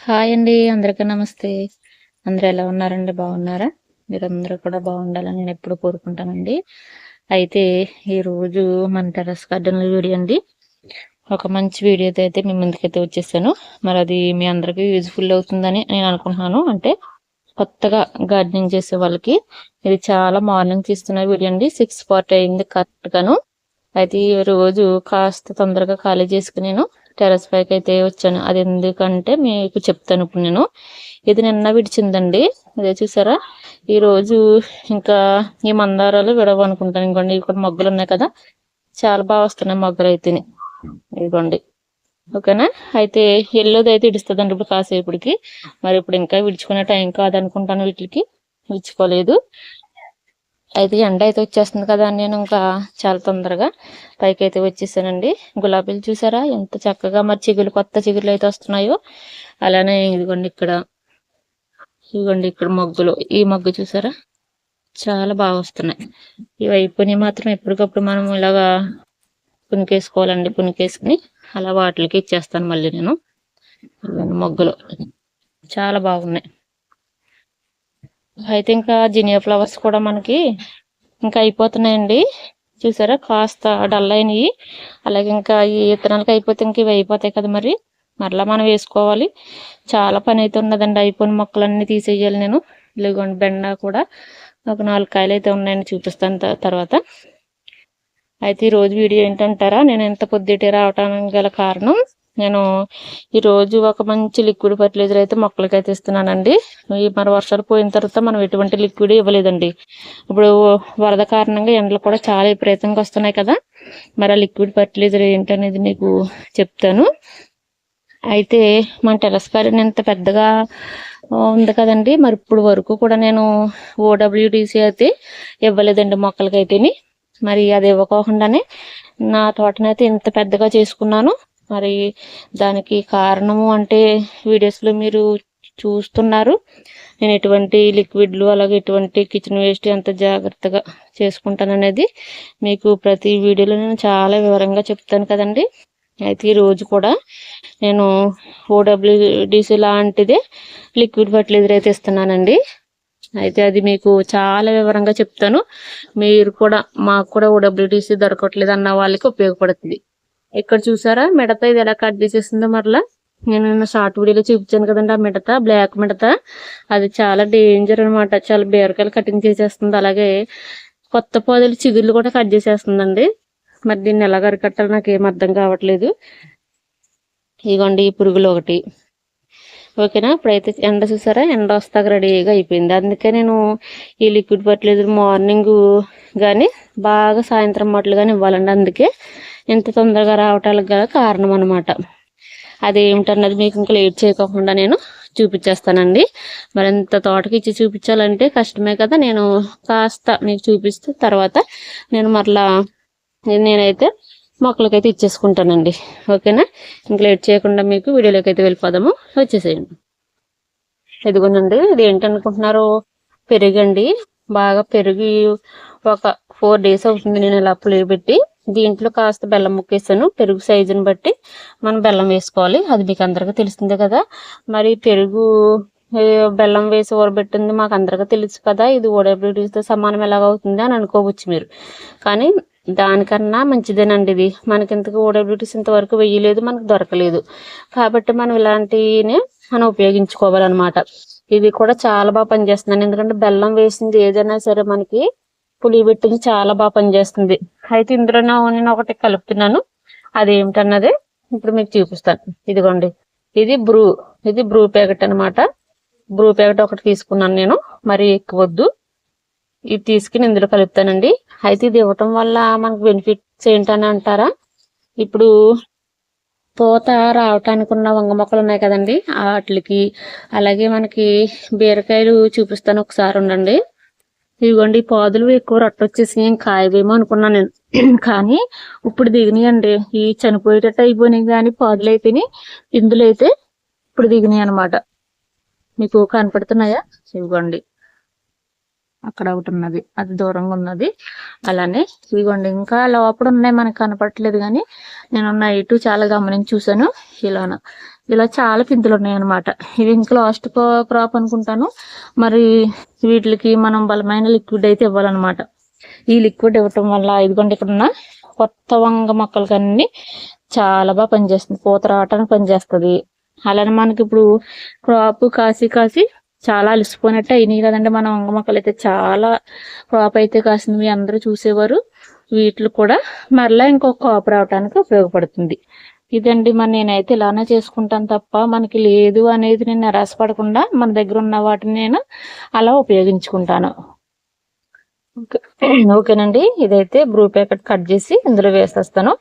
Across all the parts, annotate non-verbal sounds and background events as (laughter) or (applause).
Hi అండి అందరికీ నమస్తే. అందరు ఎలా ఉన్నారండి? బాగున్నారా? మీరందరూ కూడా బాగుండాలని నేను ఎప్పుడు కోరుకుంటానండి. అయితే ఈరోజు మన టెరస్ గార్డెన్ వీడియో అండి ఒక మంచి వీడియోతో అయితే మీ ముందుకైతే వచ్చేసాను. మరి అది మీ అందరికీ యూజ్ఫుల్ అవుతుందని నేను అనుకుంటున్నాను. అంటే కొత్తగా గార్డెనింగ్ చేసే వాళ్ళకి ఇది చాలా మార్నింగ్ తీస్తున్న వీడియో అండి. సిక్స్ ఫార్టీ అయింది కరెక్ట్ గాను అయితే ఈ రోజు కాస్త తొందరగా ఖాళీ చేసుకుని నేను టెరస్ పైకి అయితే వచ్చాను. అది ఎందుకంటే మీకు చెప్తాను ఇప్పుడు నేను. ఇది నిన్న విడిచిందండి. అదే చూసారా? ఈరోజు ఇంకా ఈ మందారాలు విడవనుకుంటాను. ఇంకోండి ఇక్కడ మొగ్గలు ఉన్నాయి కదా. చాలా బాగా వస్తున్నాయి మొగ్గలు అయితే ఇదిగోండి. ఓకేనా? అయితే ఎల్లోది అయితే ఇడుస్తుందండి ఇప్పుడు కాసేపటికి. మరి ఇప్పుడు ఇంకా విడుచుకునే టైం కాదనుకుంటాను వీటికి. విడుచుకోలేదు. అయితే ఎండ అయితే వచ్చేస్తుంది కదా అని నేను ఇంకా చాలా తొందరగా పైకి అయితే వచ్చేసానండి. గులాబీలు చూసారా? ఎంత చక్కగా మరి చిగులు కొత్త చిగులు అయితే వస్తున్నాయో. అలానే ఇదిగోండి ఇక్కడ. ఇదిగోండి ఇక్కడ మొగ్గులు. ఈ మొగ్గు చూసారా? చాలా బాగా వస్తున్నాయి. ఇవి అయిపోయినాయి మాత్రం ఎప్పటికప్పుడు మనం ఇలాగా పునికేసుకోవాలండి పునికేసుకుని అలా వాటికి ఇచ్చేస్తాను మళ్ళీ నేను. మొగ్గులు. చాలా బాగున్నాయి. అయితే ఇంకా జినియా ఫ్లవర్స్ కూడా మనకి ఇంకా అయిపోతున్నాయండి. చూసారా? కాస్త డల్ అయినాయి. అలాగే ఇంకా ఈ విత్తనాలకి అయిపోతే ఇంక ఇవి అయిపోతాయి కదా మరి. మరలా మనం వేసుకోవాలి. చాలా పని అయితే ఉన్నదండి. అయిపోయిన మొక్కలన్నీ తీసేయాలి నేను. ఇదిగోండి బెండ కూడా ఒక నాలుగు కాయలు అయితే ఉన్నాయని చూపిస్తాను తర్వాత. అయితే ఈరోజు వీడియో ఏంటంటారా? నేను ఎంత పొద్దుటే రావటానికి గల కారణం నేను ఈరోజు ఒక మంచి లిక్విడ్ ఫర్టిలైజర్ అయితే మొక్కలకి అయితే ఇస్తున్నానండి. ఈ మరి వర్షాలు పోయిన తర్వాత మనం ఎటువంటి లిక్విడ్ ఇవ్వలేదండి. ఇప్పుడు వరద కారణంగా ఎండలు కూడా చాలా విపరీతంగా వస్తున్నాయి కదా. మరి ఆ లిక్విడ్ ఫర్టిలైజర్ ఏంటనేది మీకు చెప్తాను. అయితే మన టెరస్ గార్డెన్ ఎంత పెద్దగా ఉంది కదండి. మరి ఇప్పుడు వరకు కూడా నేను ఓడబ్ల్యూడిసి అయితే ఇవ్వలేదండి మొక్కలకైతేని. మరి అది ఇవ్వకోకుండానే నా తోటనైతే ఇంత పెద్దగా చేసుకున్నాను. మరి దానికి కారణము అంటే వీడియోస్లో మీరు చూస్తున్నారు. నేను ఎటువంటి లిక్విడ్లు అలాగే ఎటువంటి కిచెన్ వేస్ట్ ఎంత జాగ్రత్తగా చేసుకుంటాను అనేది మీకు ప్రతి వీడియోలో నేను చాలా వివరంగా చెప్తాను కదండి. అయితే ఈ రోజు కూడా నేను ఓడబ్ల్యూడిసి లాంటిదే లిక్విడ్ ఫర్టిలైజర్ అయితే ఇస్తున్నానండి అయితే అది మీకు చాలా వివరంగా చెప్తాను. మీరు కూడా మాకు కూడా ఓడబ్ల్యూడిసి దొరకట్లేదు అన్న వాళ్ళకి ఉపయోగపడుతుంది. ఇక్కడ చూసారా? మిడత ఇది ఎలా కట్ చేసేసిందో మరలా. నేను షార్ట్ వీడియోలో చూపించాను కదండి ఆ మిడత బ్లాక్ మిడత. అది చాలా డేంజర్ అనమాట చాలా బీరకాయలు కటింగ్ చేసేస్తుంది. అలాగే కొత్త పొదలు చిగుళ్ళు కూడా కట్ చేసేస్తుందండి. మరి దీన్ని ఎలా అరికట్టాలి నాకు ఏం అర్థం కావట్లేదు. ఇగోండి ఈ పురుగులు ఒకటి. ఓకేనా? ఇప్పుడైతే ఎండ చూసారా? ఎండ వస్తాక రెడీగా అయిపోయింది. అందుకే నేను ఈ లిక్విడ్ ఫర్టిలైజర్ మార్నింగ్ కానీ బాగా సాయంత్రం మాటలు కానీ ఇవ్వాలండి. అందుకే ఇంత తొందరగా రావటానికి గల కారణం అనమాట అదేమిటన్నది మీకు ఇంకా లేట్ చేయకుండా నేను చూపించేస్తానండి మరింత తోటకి ఇచ్చి చూపించాలంటే కష్టమే కదా. నేను కాస్త మీకు చూపిస్తే తర్వాత నేను మరలా నేనైతే మొక్కలకైతే ఇచ్చేసుకుంటానండి. ఓకేనా? ఇంకా లేట్ చేయకుండా మీకు వీడియోలోకి అయితే వెళ్ళిపోదాము. వచ్చేసేయండి. ఎదుగునండి ఇది ఏంటనుకుంటున్నారు పెరుగండి. బాగా పెరిగి ఒక ఫోర్ డేస్ అవుతుంది నేను ఇలా పులిపెట్టి దీంట్లో కాస్త బెల్లం ముక్కేసాను. పెరుగు సైజుని బట్టి మనం బెల్లం వేసుకోవాలి. అది మీకు అందరికీ తెలిసిందే కదా. మరి పెరుగు బెల్లం వేసి ఊరబెట్టింది మాకు అందరికీ తెలుసు కదా. ఇది ఓడబ్ల్యూడీతో సమానం ఎలాగవుతుంది అని అనుకోవచ్చు మీరు. కానీ దానికన్నా మంచిదేనండి ఇది. మనకి ఇంతకు ఓడబ్ల్యూటీస్ ఇంతవరకు వెయ్యలేదు మనకు దొరకలేదు. కాబట్టి మనం ఇలాంటివి మనం ఉపయోగించుకోవాలన్నమాట. ఇది కూడా చాలా బాగా పనిచేస్తుంది ఎందుకంటే బెల్లం వేసింది ఏదైనా సరే మనకి పులిబెట్టింది చాలా బాగా పనిచేస్తుంది. అయితే ఇందులోనే నేను ఒకటి కలుపుతున్నాను. అది ఏమిటన్నది ఇప్పుడు మీకు చూపిస్తాను. ఇదిగోండి. ఇది బ్రూ ఇది బ్రూ ప్యాకెట్ అనమాట బ్రూ ప్యాకెట్ ఒకటి తీసుకున్నాను నేను మరి ఎక్కువద్దు ఇది తీసుకుని ఇందులో కలుపుతానండి. అయితే ఇది ఇవ్వటం వల్ల మనకు బెనిఫిట్స్ ఏంటని అంటారా? ఇప్పుడు పూత రావటానికి ఉన్న వంగ మొక్కలు ఉన్నాయి కదండి వాటికి అలాగే మనకి బీరకాయలు చూపిస్తాను ఒకసారి ఉండండి. ఇదిగోండి పాదులు ఎక్కువ రొట్టొచ్చేసి ఏం కాయవేమో అనుకున్నాను నేను. (clears throat) కానీ ఇప్పుడు దిగినాయండి. ఈ చనిపోయేటట్టు అయిపోయినాయి కానీ పాదులు అయితే ఇందులో అయితే ఇప్పుడు దిగినాయి అనమాట మీకు కనపడుతున్నాయా? ఇవ్వండి అక్కడ ఒకటి ఉన్నది. అది దూరంగా ఉన్నది. అలానే ఇదిగోండి ఇంకా లోపల ఉన్నాయి మనకు కనపడట్లేదు కానీ నేను నైట్ చాలా గమనించి చూసాను ఇలాన. ఇలా చాలా పిందులు ఉన్నాయి అనమాట ఇవి ఇంకా లాస్ట్ క్రాప్ అనుకుంటాను. మరి వీటికి మనం బలమైన లిక్విడ్ అయితే ఇవ్వాలన్నమాట. ఈ లిక్విడ్ ఇవ్వటం వల్ల ఇదిగోండి ఇక్కడ ఉన్న కొత్త వంగ మొక్కలకి అన్ని చాలా బాగా పనిచేస్తుంది. పూత రావటానికి పనిచేస్తుంది. అలానే మనకి ఇప్పుడు క్రాప్ కాసి కాసి చాలా అలసిపోయినట్టు అయినాయి కదండి మన వంగ మొక్కలు అయితే. చాలా క్రాప్ అయితే కాసినవి అందరూ చూసేవారు. వీటిలో కూడా మరలా ఇంకొక కాపు రావడానికి ఉపయోగపడుతుంది. ఇదండి మరి నేనైతే ఇలానే చేసుకుంటాను తప్ప మనకి లేదు అనేది నేను నిరాశపడకుండా మన దగ్గర ఉన్న వాటిని నేను అలా ఉపయోగించుకుంటాను. ఓకే. (clears throat) ఓకేనండి. ఇదైతే బ్రూ ప్యాకెట్ కట్ చేసి ఇందులో వేసేస్తాను.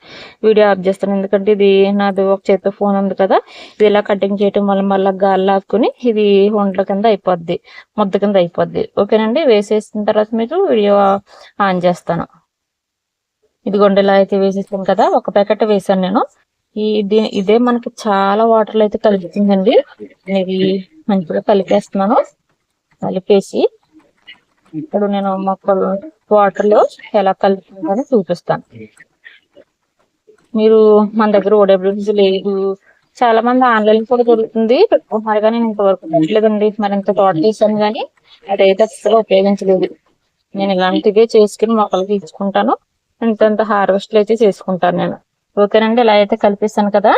వీడియో ఆఫ్ చేస్తాను. ఎందుకంటే ఇది నాది ఒక చేతితో ఫోన్ ఉంది కదా. ఇది ఇలా కటింగ్ చేయటం వల్ల మళ్ళీ గాల్లాక్కుని ఇది ఒంట్ల కింద అయిపోద్ది ముద్ద కింద అయిపోద్ది. ఓకేనండి. వేసేసిన తర్వాత మీకు వీడియో ఆన్ చేస్తాను. ఇదిగోండి ఇలా అయితే వేసేసాను కదా. ఒక ప్యాకెట్ వేసాను నేను. ఇది- ఇదే మనకి చాలా వాటర్లు అయితే కలుపుతుందండి. ఇది మంచిగా కలిపేస్తున్నాను. కలిపేసి ఇప్పుడు నేను మొక్కలు వాటర్లో ఎలా కలుపుతుందని చూపిస్తాను. మీరు మన దగ్గర ఓడబ్ల్యూసీ లేదు. చాలా మంది ఆన్లైన్ కూడా దొరుకుతుంది. పెట్టుకుంటున్నారు కానీ నేను ఇంతవరకు పెట్టలేదండి. మరి ఇంత తోట తీసాను కానీ అదైతే అసలు ఉపయోగించలేదు. నేను ఇలాంటివే చేసుకుని మొక్కలకి ఇచ్చుకుంటాను. ఇంతంత హార్వెస్ట్ అయితే చేసుకుంటాను నేను. ఓకేనండి ఇలా అయితే కలిపిస్తాను కదా.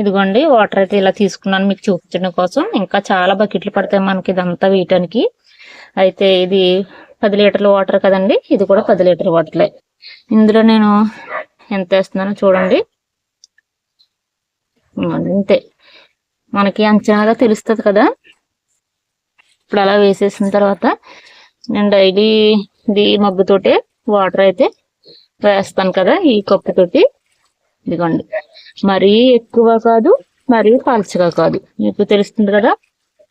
ఇదిగోండి వాటర్ అయితే ఇలా తీసుకున్నాను మీకు చూపించడం కోసం. ఇంకా చాలా బకెట్లు పడతాయి మనకి ఇదంతా వేయటానికి. అయితే ఇది పది లీటర్ల వాటర్ కదండి ఇది కూడా పది లీటర్ వాటర్లే ఇందులో నేను ఎంత వేస్తున్నానో చూడండి. అంతే మనకి అంచనాగా తెలుస్తుంది కదా. ఇప్పుడు అలా వేసేసిన తర్వాత నేను డైలీ ఇది మగ్గుతోటే వాటర్ అయితే వేస్తాను కదా ఈ కప్పుతోటి. ఇదిగోండి. మరీ ఎక్కువ కాదు మరీ పలచగా కాదు. మీకు తెలుస్తుంది కదా?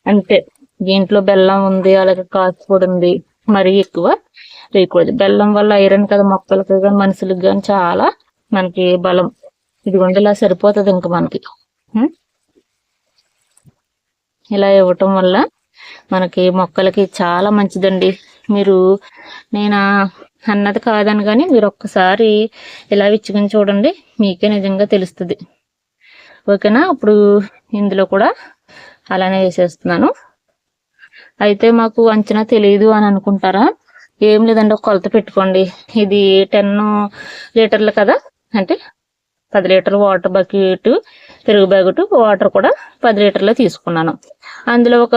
అంతే దీంట్లో బెల్లం ఉంది అలాగే కాసు ఉంది మరీ ఎక్కువ వేయకూడదు. బెల్లం వల్ల ఐరన్ కదా మొక్కలకు కానీ మనుషులకు కానీ చాలా మనకి బలం. ఇదిగోండి ఇలా సరిపోతుంది ఇంకా మనకి. ఇలా ఇవ్వటం వల్ల మనకి మొక్కలకి చాలా మంచిదండి. మీరు నేను అన్నది కాదని కానీ మీరు ఒక్కసారి ఇలా విచ్చుకొని చూడండి మీకే నిజంగా తెలుస్తుంది. ఓకేనా? ఇప్పుడు ఇందులో కూడా అలానే వేసేస్తున్నాను. అయితే మాకు అంచనా తెలియదు అని అనుకుంటారా? ఏం లేదండి ఒక కొలత పెట్టుకోండి. ఇది టెన్ లీటర్లు కదా? అంటే పది లీటర్ వాటర్ బకెట్ పెరుగు బ్యాకెట్ వాటర్ కూడా పది లీటర్లు తీసుకున్నాను. అందులో ఒక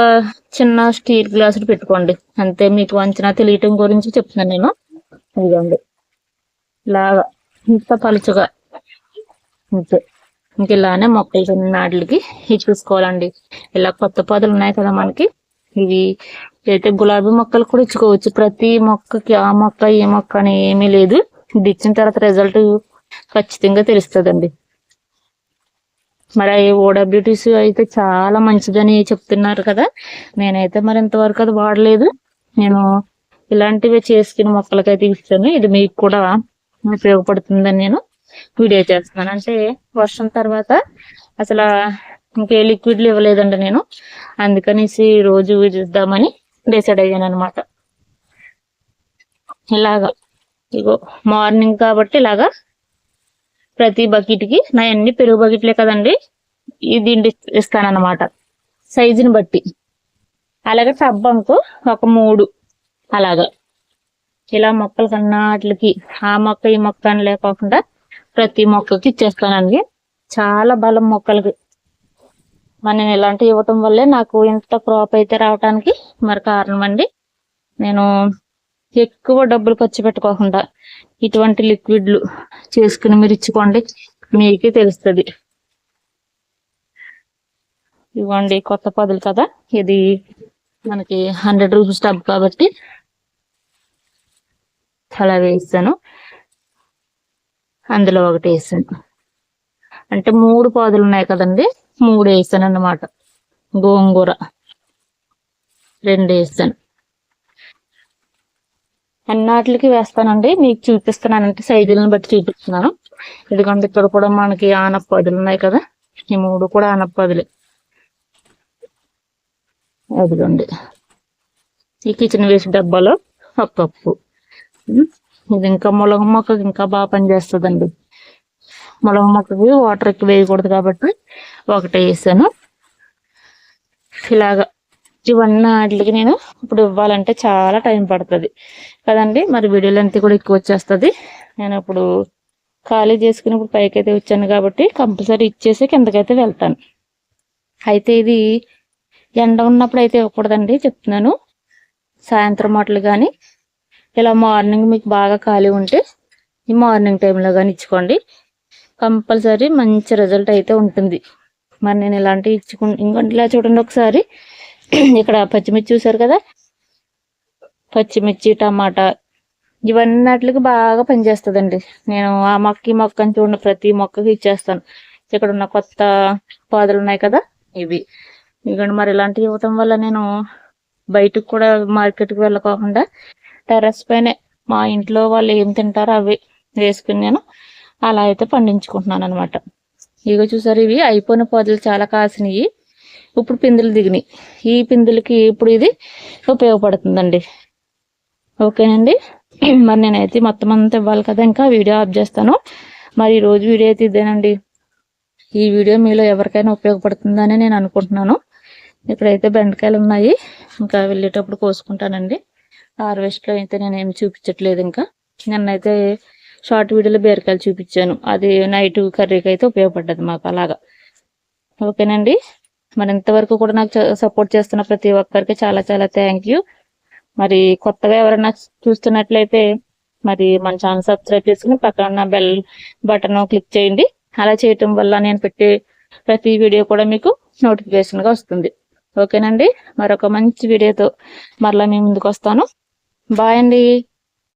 చిన్న స్టీల్ గ్లాసులు పెట్టుకోండి. అంతే మీకు అంచనా తెలియటం గురించి చెప్తున్నాను నేను. ఇదండి. ఇలాగా ఇంత పలుచగా. ఇంతే. ఇంక ఇలానే మొక్కలు నాటికి ఇవి చూసుకోవాలండి. ఇలా కొత్త పొదలు ఉన్నాయి కదా మనకి. ఇవి అయితే గులాబీ మొక్కలు కూడా ఇచ్చుకోవచ్చు. ప్రతి మొక్కకి ఆ మొక్క ఈ మొక్క అని ఏమీ లేదు. ఇది ఇచ్చిన తర్వాత రిజల్ట్ ఖచ్చితంగా తెలుస్తుందండి. మరి ఓడబ్ల్యూటీస్ అయితే చాలా మంచిదని చెప్తున్నారు కదా. నేనైతే మరి ఇంతవరకు అది వాడలేదు. నేను ఇలాంటివి చేసుకుని మొక్కలకైతే ఇస్తాను ఇది మీకు కూడా ఉపయోగపడుతుందని నేను వీడియో చేస్తున్నాను. అంటే వర్షం తర్వాత అసలు ఇంకే లిక్విడ్లు ఇవ్వలేదండి నేను. అందుకనేసి రోజు ఇద్దామని డిసైడ్ అయ్యాను అనమాట ఇలాగా. ఇగో మార్నింగ్ కాబట్టి ఇలాగా ప్రతి బకెట్కి నా అన్ని పెరుగు బకెట్లే కదండి ఇది ఇస్తానన్నమాట. సైజుని బట్టి. అలాగే టబ్ అంకు ఒక మూడు అలాగా. ఇలా మొక్కల కన్నా వాటికి ఆ మొక్క ఈ మొక్క అని లేకోకుండా ప్రతి మొక్కకి ఇచ్చేస్తానండి చాలా బలం మొక్కలకి. మరి నేను ఇలాంటివి ఇవ్వటం వల్లే నాకు ఇంత క్రాప్ అయితే రావటానికి మరి కారణం అండి. నేను ఎక్కువ డబ్బులు ఖర్చు పెట్టుకోకుండా ఇటువంటి లిక్విడ్లు చేసుకుని మీరు ఇచ్చుకోండి మీకే తెలుస్తుంది. ఇవ్వండి కొత్త పదులు కదా. ఇది మనకి హండ్రెడ్ రూపీస్ టబ్ కాబట్టి అలా వేస్తాను. అందులో ఒకటి వేసాను అంటే మూడు పాదులు ఉన్నాయి కదండి మూడు వేసాను అన్నమాట. గోంగూర రెండు వేసాను అన్నాటికి వేస్తానండి మీకు చూపిస్తున్నానంటే సైజులను బట్టి చూపిస్తున్నాను. ఎందుకంటే ఇక్కడ కూడా మనకి ఆనపదులు ఉన్నాయి కదా ఈ మూడు కూడా ఆనపదులే. అదిగోండి ఈ కిచెన్ వేసి డబ్బాలో ఒక కప్పు. ఇది ఇంకా మొలగ మొక్కకి ఇంకా బాగా పనిచేస్తుందండి ములగ మొక్కకి వాటర్ ఎక్కువ వేయకూడదు కాబట్టి ఒకటే వేసాను. ఇలాగా ఇవన్నీ వాటికి నేను ఇప్పుడు ఇవ్వాలంటే చాలా టైం పడుతుంది. కదండి మరి వీడియో లెంత్ కూడా ఎక్కువ వచ్చేస్తుంది. నేను ఇప్పుడు ఖాళీ చేసుకుని ఇప్పుడు పైకి అయితే వచ్చాను కాబట్టి కంపల్సరీ ఇచ్చేసి కిందకైతే వెళ్తాను. అయితే ఇది ఎండ ఉన్నప్పుడు అయితే ఇవ్వకూడదండి చెప్తున్నాను. సాయంత్రం మాటలు కానీ ఇలా మార్నింగ్ మీకు బాగా ఖాళీ ఉంటే ఈ మార్నింగ్ టైంలో కానీ ఇచ్చుకోండి. కంపల్సరీ మంచి రిజల్ట్ అయితే ఉంటుంది. మరి నేను ఇలాంటివి ఇచ్చుకు ఇంకోటి ఇలా చూడండి ఒకసారి. (clears throat) ఇక్కడ పచ్చిమిర్చి చూసారు కదా? పచ్చిమిర్చి టమాటా ఇవన్నీ వాటికి బాగా పనిచేస్తుందండి. నేను ఆ మొక్క ఈ మొక్క అని చూడండి ప్రతి మొక్కకి ఇచ్చేస్తాను. ఇక్కడ ఉన్న కొత్త పాదులు ఉన్నాయి కదా? ఇవి. ఇక్కడ మరి ఇలాంటివి ఇవ్వటం వల్ల నేను బయటకు కూడా మార్కెట్కి వెళ్ళకోకుండా టెర్రస్ పైనే మా ఇంట్లో వాళ్ళు ఏం తింటారో అవి వేసుకుని నేను అలా అయితే పండించుకుంటున్నాను అనమాట ఇగో చూసారు ఇవి అయిపోయిన పొదలు చాలా కాసినవి ఇప్పుడు పిందులు దిగినాయి. ఈ పిందులకి ఇప్పుడు ఇది ఉపయోగపడుతుందండి. ఓకేనండి? (clears throat) మరి నేనైతే మొత్తం అంతా ఇవ్వాలి కదా ఇంకా వీడియో ఆఫ్ చేస్తాను. మరి ఈరోజు వీడియో అయితే ఇదేనండి. ఈ వీడియో మీలో ఎవరికైనా ఉపయోగపడుతుందని నేను అనుకుంటున్నాను. ఇక్కడైతే బెండకాయలు ఉన్నాయి. ఇంకా వెళ్ళేటప్పుడు కోసుకుంటానండి. హార్వెస్ట్లో అయితే నేను ఏమి చూపించట్లేదు ఇంకా. నిన్నైతే షార్ట్ వీడియోలో బీరకాయలు చూపించాను. అది నైట్ కర్రీకి అయితే ఉపయోగపడ్డది మాకు అలాగా. ఓకేనండి? మరి ఇంతవరకు కూడా నాకు సపోర్ట్ చేస్తున్న ప్రతి ఒక్కరికి చాలా చాలా థ్యాంక్ యూ. మరి కొత్తగా ఎవరైనా చూస్తున్నట్లయితే మరి మన ఛానల్ సబ్స్క్రైబ్ చేసుకుని పక్కన ఉన్న బెల్ బటన్ క్లిక్ చేయండి. అలా చేయటం వల్ల నేను పెట్టే ప్రతి వీడియో కూడా మీకు నోటిఫికేషన్గా వస్తుంది. ఓకేనండి? మరొక మంచి వీడియోతో మరలా మీ ముందుకు వస్తాను. బాయ్ అండి